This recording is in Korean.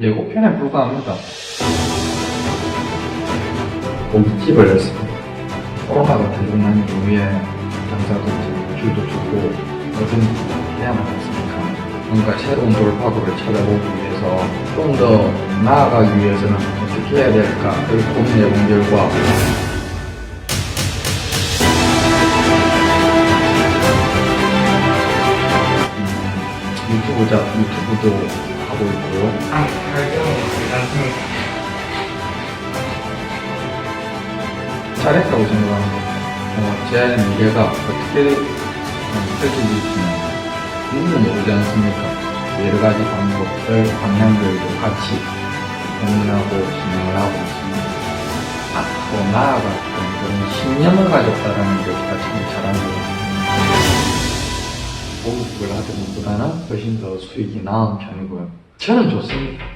예고편에 불과합니다. 고깃집을 했습니다. 코로나가 대중난 이후에 장사도 줄도 죽고 모든 해야 하겠습니까? 뭔가 새로운 돌파구를 찾아보기 위해서 좀 더 나아가기 위해서는 어떻게 해야 될까를 고민해본 결과 음, 유튜브자 유튜브도 하고 있고요. 잘했다고 생각합니다. 어, 제 미래가 어떻게 어, 펼쳐질지는 누구도 모르지 않습니까? 여러 가지 방법들, 방향들도 같이 고민하고 진행을 하고 있습니다. 앞으로 나아갈 그런 신념을 가졌다는 게참 잘하는 것 같습니다. 공급을 하던 것보다는 훨씬 더 수익이 나은 편이고요. 저는 좋습니다.